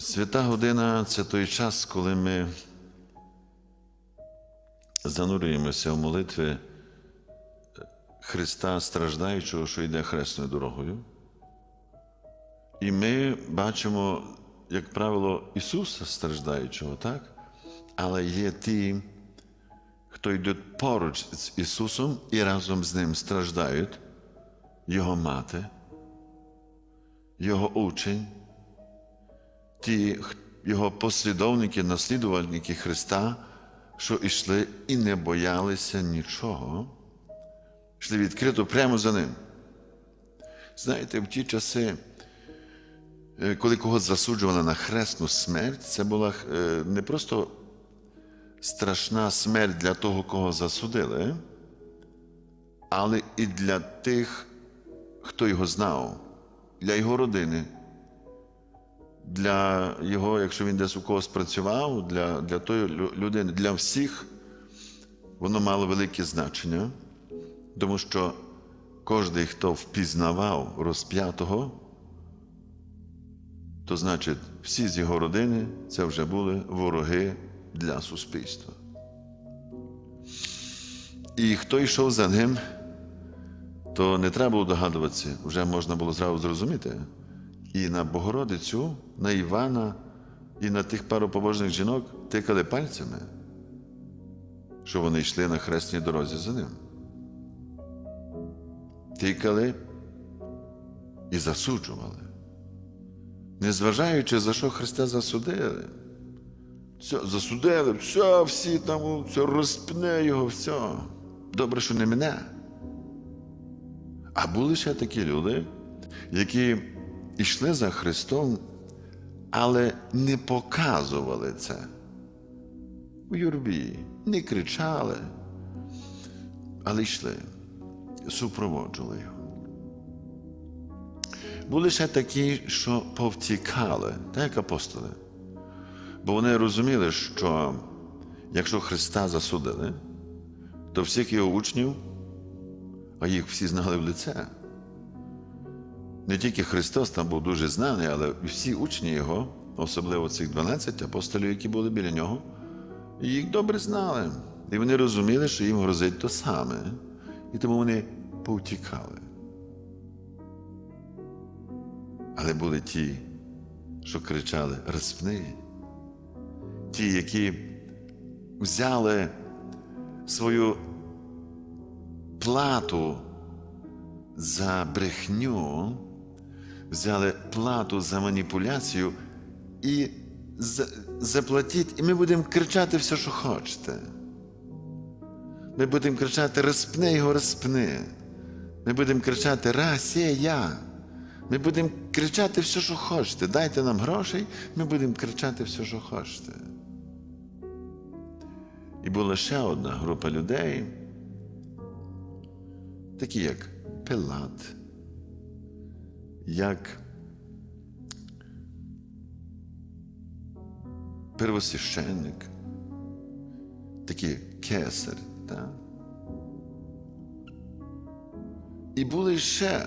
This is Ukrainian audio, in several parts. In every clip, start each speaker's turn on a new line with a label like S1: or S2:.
S1: Свята година це той час, коли ми занурюємося в молитви Христа страждаючого, що йде хресною дорогою. І ми бачимо, як правило, Ісуса страждаючого, так? Але є ті, хто йдуть поруч з Ісусом і разом з Ним страждають, Його мати, Його учень, ті Його послідовники, наслідувальники Христа, що йшли і не боялися нічого, йшли відкрито прямо за Ним. Знаєте, в ті часи, е, коли когось засуджували на хресну смерть, це була е, не просто страшна смерть для того, кого засудили, але і для тих, хто його знав, для його родини, для його, якщо він десь у когось працював, для, для тої людини, для всіх воно мало велике значення, тому що кожен, хто впізнавав розп'ятого, то значить, всі з його родини це вже були вороги для суспільства. І хто йшов за ним, то не треба було догадуватися, вже можна було зразу зрозуміти. І на Богородицю, на Івана, і на тих пару побожних жінок тикали пальцями, що вони йшли на хресній дорозі за ним. Тикали і засуджували незважаючи за що Христа засудили. Все, засудили, все, всі там, все, розпне його, все. Добре, що не мене. А були ще такі люди, які йшли за Христом, але не показували це. У юрбі, не кричали, але йшли, супроводжували його. Були ще такі, що повтікали, так як апостоли. Бо вони розуміли, що якщо Христа засудили, то всіх його учнів, а їх всі знали в лице. Не тільки Христос там був дуже знаний, але всі учні Його, особливо цих 12 апостолів, які були біля нього, їх добре знали. І вони розуміли, що їм грозить то саме. І тому вони повтікали. Але були ті, що кричали розпни. Ті, які взяли свою плату за брехню, взяли плату за маніпуляцію і за- заплатіть, і ми будемо кричати все, що хочете. Ми будемо кричати розпни його, розпни. Ми будемо кричати Расія. Ми будемо кричати все, що хочете. Дайте нам грошей, ми будемо кричати все, що хочете. І була ще одна група людей, такі як Пилат, як первосвященник, такі кесар. Так? І були ще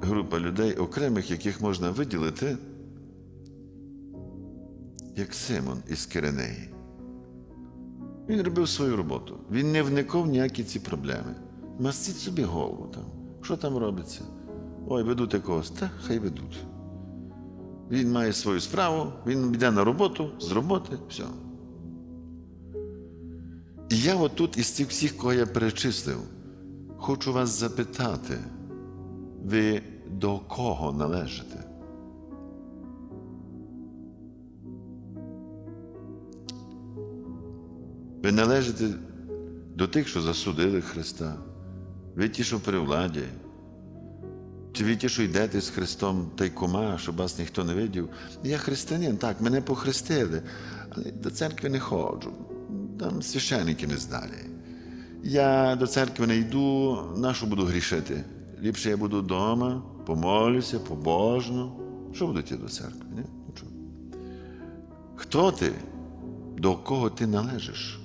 S1: група людей, окремих, яких можна виділити, як Симон із Киренеї. Він робив свою роботу. Він не вникав в ніякі ці проблеми. Мастіть собі голову там. Що там робиться? Ой, ведуть якогось, та хай ведуть. Він має свою справу, він йде на роботу, з роботи, все. І я отут із цих всіх, кого я перечислив, хочу вас запитати, ви до кого належите? Ви належите до тих, що засудили Христа. Ви ті, що при владі. Чи ви що йдете з Христом тайкома, щоб вас ніхто не видів? Я християнин, так, мене похрестили, але до церкви не ходжу. Там священники не здалі. Я до церкви не йду, на що буду грішити? Ліпше я буду вдома, помолюся, побожно. Що буду йти до церкви? Ні? Хто ти? До кого ти належиш?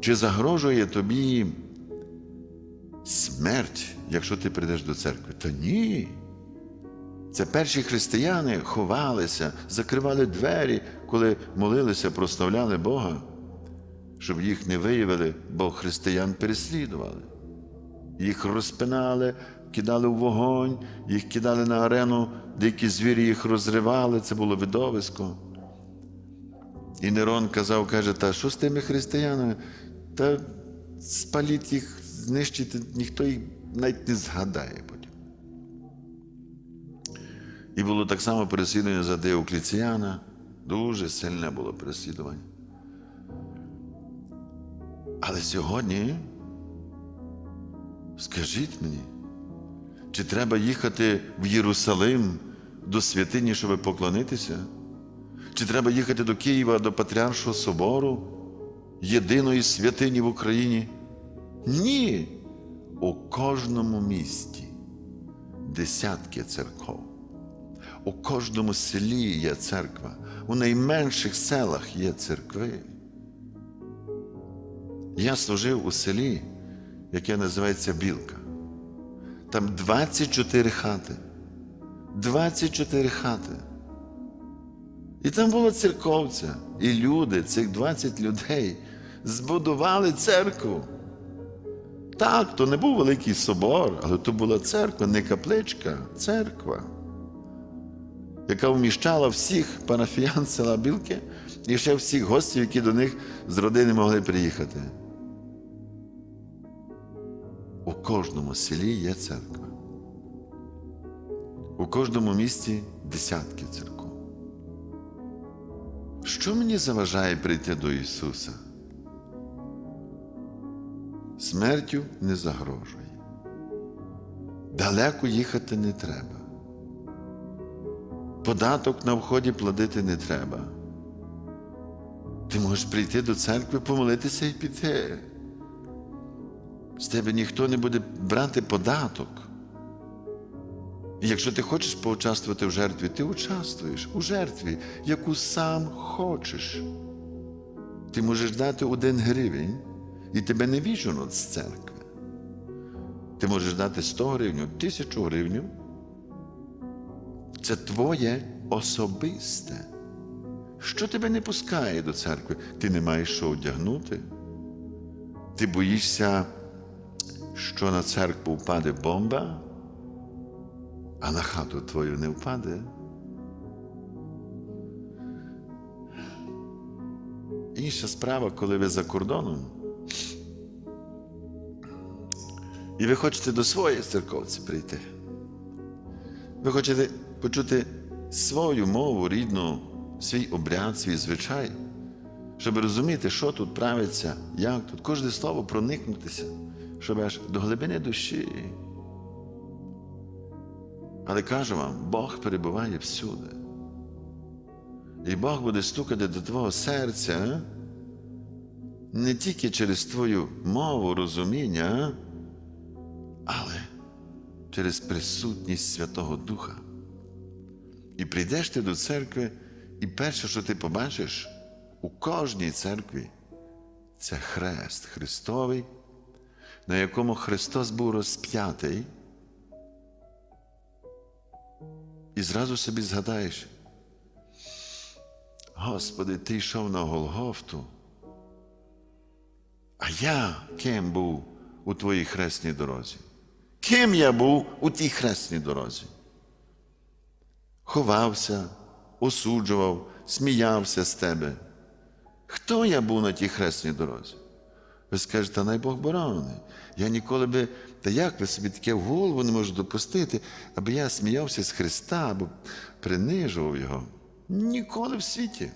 S1: Чи загрожує тобі смерть, якщо ти прийдеш до церкви? Та ні. Це перші християни ховалися, закривали двері, коли молилися, прославляли Бога, щоб їх не виявили, бо християн переслідували. Їх розпинали, кидали в вогонь, їх кидали на арену, дикі звірі їх розривали, це було видовисько. І Нерон казав, каже, та що з тими християнами? Та спаліть їх, знищити, ніхто їх навіть не згадає потім. І було так само переслідування за Деокліціяна. Дуже сильне було переслідування. Але сьогодні, скажіть мені, чи треба їхати в Єрусалим до святині, щоб поклонитися? Чи треба їхати до Києва до Патріаршого собору, єдиної святині в Україні? Ні. У кожному місті десятки церков. У кожному селі є церква, у найменших селах є церкви. Я служив у селі, яке називається Білка. Там 24 хати. 24 хати. І там була церковця, і люди, цих 20 людей, збудували церкву. Так, то не був великий собор, але то була церква, не капличка, церква, яка вміщала всіх парафіян села Білки і ще всіх гостів, які до них з родини могли приїхати. У кожному селі є церква. У кожному місті десятки церков. Що мені заважає прийти до Ісуса? Смертю не загрожує. Далеко їхати не треба. Податок на вході платити не треба. Ти можеш прийти до церкви, помолитися і піти. З тебе ніхто не буде брати податок. І якщо ти хочеш поучаствувати в жертві, ти участвуєш у жертві, яку сам хочеш. Ти можеш дати один гривень, і тебе не віженуть з церкви. Ти можеш дати 100 гривень, тисячу гривень. Це твоє особисте. Що тебе не пускає до церкви? Ти не маєш що одягнути. Ти боїшся, що на церкву впаде бомба, а на хату твою не впаде. Інша справа, коли ви за кордоном, і ви хочете до своєї церковці прийти. Ви хочете почути свою мову рідну, свій обряд, свій звичай, щоб розуміти, що тут правиться, як тут, кожне слово проникнутися, щоб аж до глибини душі. Але кажу вам, Бог перебуває всюди. І Бог буде стукати до твого серця не тільки через твою мову, розуміння, але через присутність Святого Духа. І прийдеш ти до церкви, і перше, що ти побачиш у кожній церкві, це хрест Христовий, на якому Христос був розп'ятий. І зразу собі згадаєш, Господи, ти йшов на Голгофту, а я ким був у твоїй хресній дорозі? Ким я був у тій хресній дорозі? Ховався, осуджував, сміявся з тебе. Хто я був на тій хресній дорозі? Ви скажете, най Бог борони. Я ніколи би, та як ви собі таке в голову не можу допустити, аби я сміявся з Христа або принижував Його? Ніколи в світі.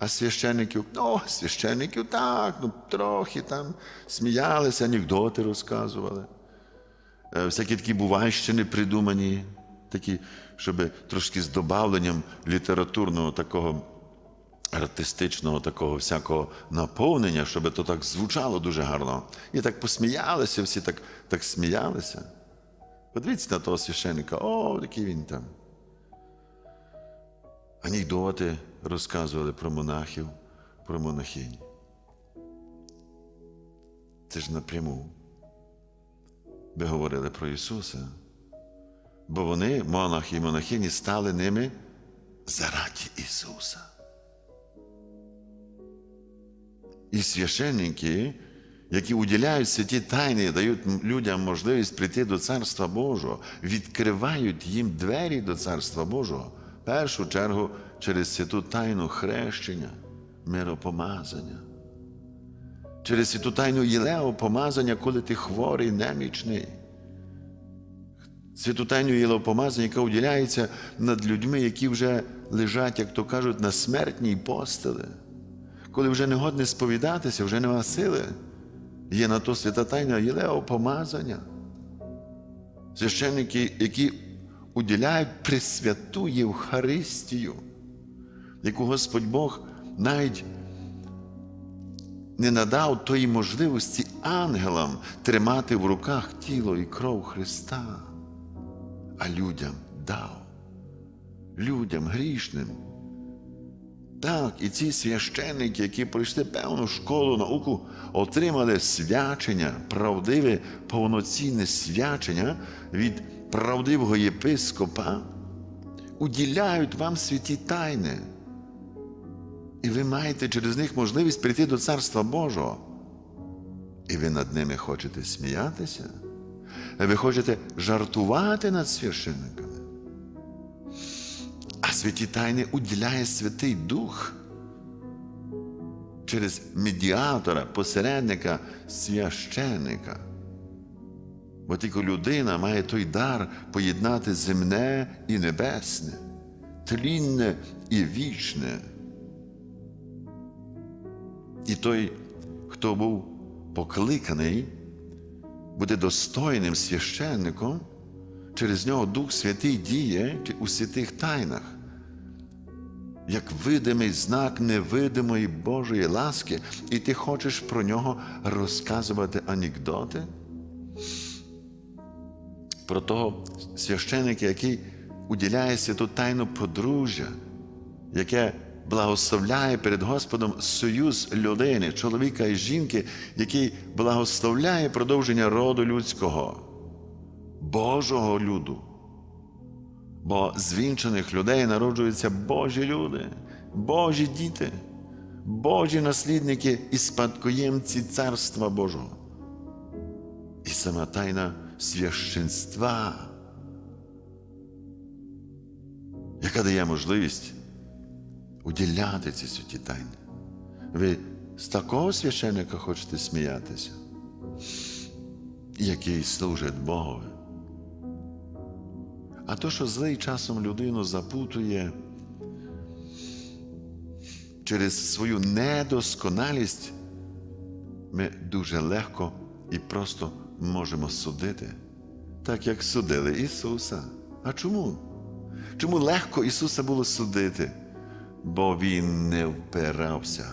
S1: А священників, ну, священників так, ну трохи там сміялися, анекдоти розказували. Е, Всякі такі бувайщини придумані, такі, щоб трошки з добавленням літературного такого артистичного такого всякого наповнення, щоб то так звучало дуже гарно. І так посміялися, всі так, так сміялися. Подивіться на того священника, о, який він там. Анекдоти розказували про монахів, про монахинь. Це ж напряму. Ви говорили про Ісуса. бо вони, монахи і монахині, стали ними заради Ісуса. І священники, які уділяють святі тайни, дають людям можливість прийти до Царства Божого, відкривають їм двері до Царства Божого, в першу чергу через святу тайну хрещення, миропомазання. Через святу тайну єлеопомазання, коли ти хворий, немічний. Святу тайну єлеопомазання, яка уділяється над людьми, які вже лежать, як то кажуть, на смертній постелі. Коли вже не годне сповідатися, вже нема сили. Є на то свята тайна єлеопомазання. Священники, які уділяють пресвяту Євхаристію, яку Господь Бог навіть не надав тої можливості ангелам тримати в руках тіло і кров Христа, а людям дав, людям грішним. Так, і ці священники, які пройшли певну школу, науку, отримали свячення, правдиве, повноцінне свячення від правдивого єпископа, уділяють вам святі тайни. І ви маєте через них можливість прийти до Царства Божого. І ви над ними хочете сміятися? Ви хочете жартувати над священниками? Святі тайни уділяє Святий Дух через медіатора, посередника, священника. Бо тільки людина має той дар поєднати земне і небесне, тлінне і вічне. І той, хто був покликаний, буде достойним священником, через нього Дух Святий діє у святих тайнах, як видимий знак невидимої Божої ласки, і ти хочеш про нього розказувати анекдоти? Про того священника, який уділяє святу тайну подружжя, яке благословляє перед Господом союз людини, чоловіка і жінки, який благословляє продовження роду людського, Божого люду. Бо з вінчених людей народжуються Божі люди, Божі діти, Божі наслідники і спадкоємці Царства Божого. І сама тайна священства, яка дає можливість уділяти ці святі тайни. Ви з такого священника хочете сміятися, який служить Богові. А то, що злий часом людину запутує через свою недосконалість, ми дуже легко і просто можемо судити, так як судили Ісуса. А чому? Чому легко Ісуса було судити? Бо Він не впирався.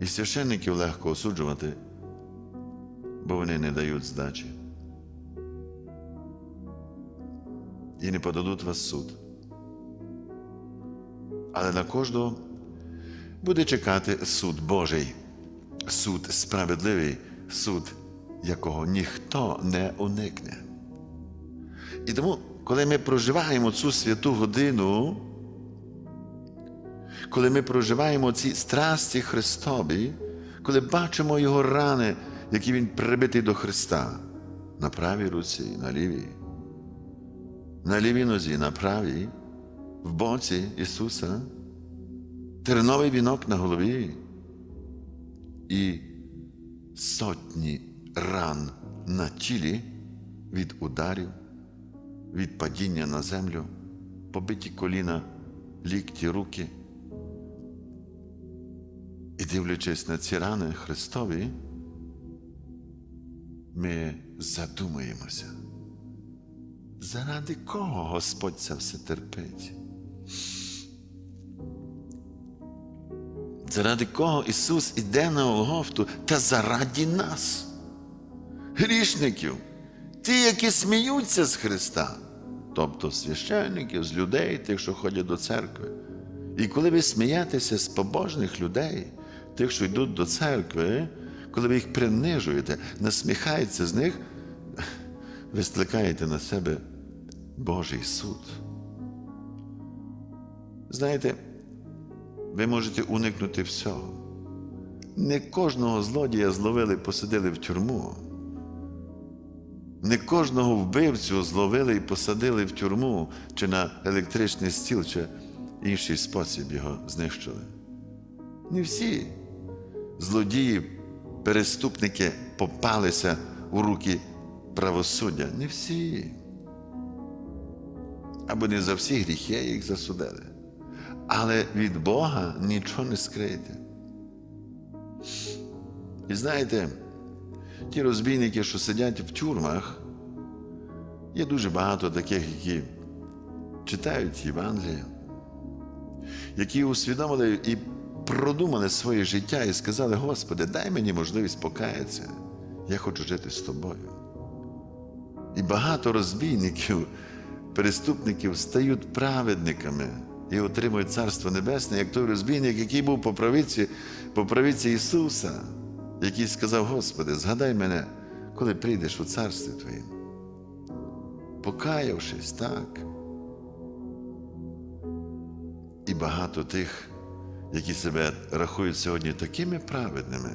S1: І священників легко осуджувати, бо вони не дають здачі. І не подадуть вас суд. Але на кожного буде чекати суд Божий, суд справедливий, суд, якого ніхто не уникне. І тому, коли ми проживаємо цю святу годину, коли ми проживаємо ці страсті Христові, коли бачимо Його рани, які Він прибитий до Христа на правій руці, на лівій, на лівій нозі, на правій, в боці Ісуса, терновий вінок на голові. І сотні ран на тілі від ударів, від падіння на землю, побиті коліна, лікті, руки. І дивлячись на ці рани Христові, ми задумаємося, заради кого Господь це все терпить? Заради кого Ісус іде на Голгофту та заради нас, грішників, ті, які сміються з Христа, тобто священників, з людей, тих, що ходять до церкви. І коли ви смієтеся з побожних людей, тих, що йдуть до церкви, коли ви їх принижуєте, насміхаєтеся з них, ви скликаєте на себе Божий суд. Знаєте, ви можете уникнути всього. Не кожного злодія зловили, посадили в тюрму. Не кожного вбивцю зловили і посадили в тюрму чи на електричний стіл, чи інший спосіб його знищили. Не всі злодії, переступники попалися у руки правосуддя. Не всі. Або не за всі гріхи їх засудили. Але від Бога нічого не скриєте. І знаєте, ті розбійники, що сидять в тюрмах, є дуже багато таких, які читають Євангеліє, які усвідомили і продумали своє життя і сказали: Господи, дай мені можливість покаятися. Я хочу жити з тобою. І багато розбійників, переступників стають праведниками і отримують Царство Небесне, як той розбійник, який був по правиці, по правиці Ісуса, який сказав: Господи, згадай мене, коли прийдеш у царстві Твоїм. Покаявшись, так. І багато тих, які себе рахують сьогодні такими праведними,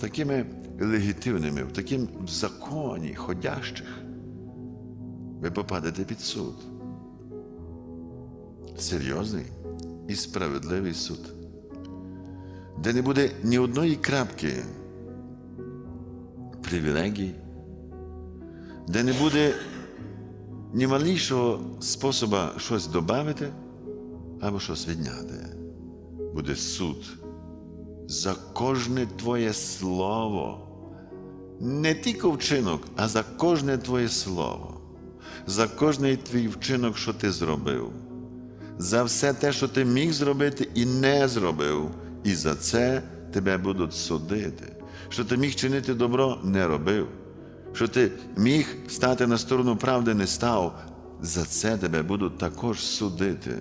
S1: такими легітимними, в таким законі ходящих, ви попадете під суд. Серйозний і справедливий суд, де не буде ні одної крапки привілегій, де не буде ні малішого способу щось додати або щось відняти. Буде суд за кожне твоє слово. Не тільки вчинок, а за кожне твоє слово, за кожний твій вчинок, що ти зробив, за все те, що ти міг зробити і не зробив, і за це тебе будуть судити. Що ти міг чинити добро, не робив. Що ти міг стати на сторону правди, не став, за це тебе будуть також судити.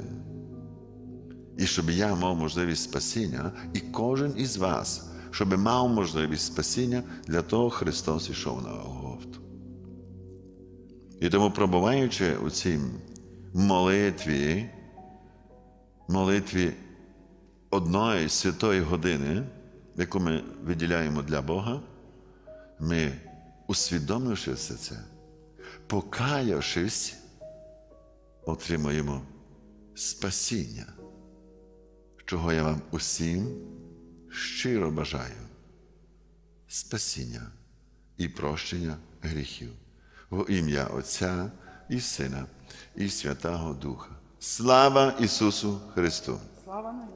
S1: І щоб я мав можливість спасіння, і кожен із вас, щоб мав можливість спасіння, для того Христос ішов на Голгофту. І тому, пробуваючи у цій молитві, молитві одної святої години, яку ми виділяємо для Бога, ми, усвідомивши все це, покаявшись, отримуємо спасіння чого я вам усім щиро бажаю спасіння і прощення гріхів в ім'я Отця і Сина, і Святого Духа. Слава Ісусу Христу!
S2: Слава!